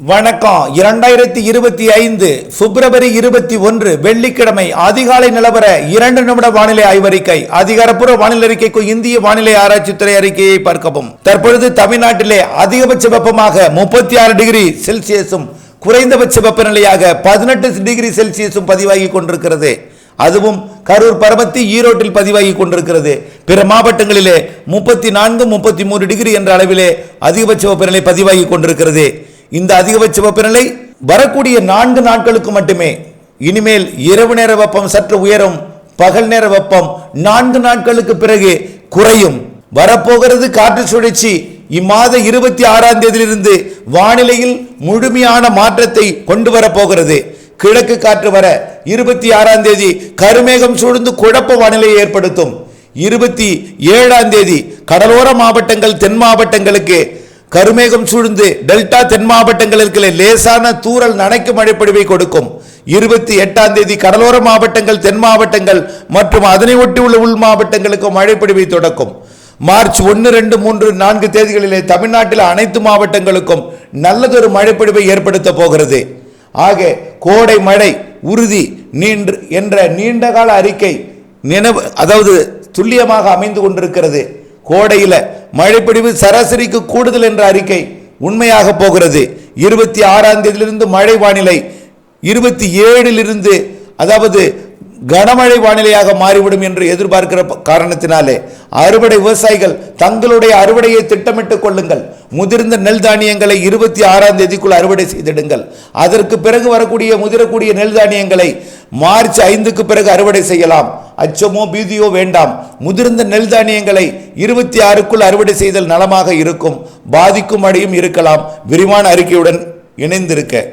வணக்கம். இரண்டாயிரத்தி இருபத்தி ஐந்து பிப்ரவரி இருபத்தி ஒன்று வெள்ளிக்கிழமை அதிகாலை நிலவர இரண்டு நிமிட வானிலை ஆய்வறிக்கை அதிகாரப்பூர்வ வானிலை அறிக்கைக்கு இந்திய வானிலை ஆராய்ச்சித்துறை அறிக்கையை பார்க்கவும். தற்பொழுது தமிழ்நாட்டிலே அதிகபட்ச வெப்பமாக முப்பத்தி ஆறு டிகிரி செல்சியஸும் குறைந்தபட்ச வெப்பநிலையாக பதினெட்டு டிகிரி செல்சியஸும் பதிவாகி கொண்டிருக்கிறது. அதுவும் கரூர் பரமத்தி ஈரோட்டில் பதிவாகி கொண்டிருக்கிறது. பிற மாவட்டங்களிலே முப்பத்தி நான்கு முப்பத்தி மூன்று டிகிரி என்ற அளவிலே அதிகபட்ச வெப்பநிலை பதிவாகி கொண்டிருக்கிறது. இந்த அதிகபட்ச வெப்பநிலை வரக்கூடிய நான்கு நாட்களுக்கு மட்டுமே. இனிமேல் இரவு நேர வெப்பம் சற்று உயரும். பகல் நேர வெப்பம் நான்கு நாட்களுக்கு பிறகு குறையும். வரப்போகிறது காற்று சுழற்சி. இம்மாத இருபத்தி ஆறாம் தேதியிலிருந்து வானிலையில் முழுமையான மாற்றத்தை கொண்டு வரப்போகிறது. கிழக்கு காற்று வர இருபத்தி ஆறாம் தேதி கருமேகம் சூழ்ந்து குழப்ப வானிலையை ஏற்படுத்தும். இருபத்தி ஏழாம் தேதி கடலோர மாவட்டங்கள் தென் மாவட்டங்களுக்கு கருமேகம் சூழ்ந்து டெல்டா தென் மாவட்டங்களுக்கு லேசான தூறல் நனைக்கும் மழைப்பொழிவை கொடுக்கும். இருபத்தி எட்டாம் தேதி கடலோர மாவட்டங்கள் தென் மாவட்டங்கள் மற்றும் அதனை ஒட்டி உள்ள உள் மாவட்டங்களுக்கு மழைப்பொழிவை தொடக்கும். மார்ச் ஒன்று ரெண்டு மூன்று நான்கு தேதிகளிலே தமிழ்நாட்டில் அனைத்து மாவட்டங்களுக்கும் நல்லதொரு மழைப்பொழிவை ஏற்படுத்த போகிறது. ஆக கோடை மழை உறுதி நீண்டு என்ற நீண்டகால அறிக்கை நினைவு அதாவது துல்லியமாக அமைந்து கொண்டிருக்கிறது. கோடையில் மழைப்பொழிவு சராசரிக்கு கூடுதல் என்ற அறிக்கை உண்மையாக போகிறது. இருபத்தி ஆறாம் தேதியிலிருந்து மழை வானிலை இருபத்தி ஏழிலிருந்து அதாவது கனமழை வானிலையாக மாறிவிடும் என்று எதிர்பார்க்கிற காரணத்தினாலே அறுவடை விவசாயிகள் தங்களுடைய அறுவடையை திட்டமிட்டுக் கொள்ளுங்கள். முதிர்ந்த நெல் தானியங்களை இருபத்தி ஆறாம் தேதிக்குள் அறுவடை செய்திடுங்கள். அதற்கு பிறகு வரக்கூடிய முதிரக்கூடிய நெல் தானியங்களை மார்ச் ஐந்துக்கு பிறகு அறுவடை செய்யலாம். அச்சமோ பீதியோ வேண்டாம். முதிர்ந்த நெல் தானியங்களை இருபத்தி ஆறுக்குள் அறுவடை செய்தல் நலமாக இருக்கும். பாதிக்கும் அடையும் இருக்கலாம். விரிவான அறிக்கையுடன் இணைந்திருக்க.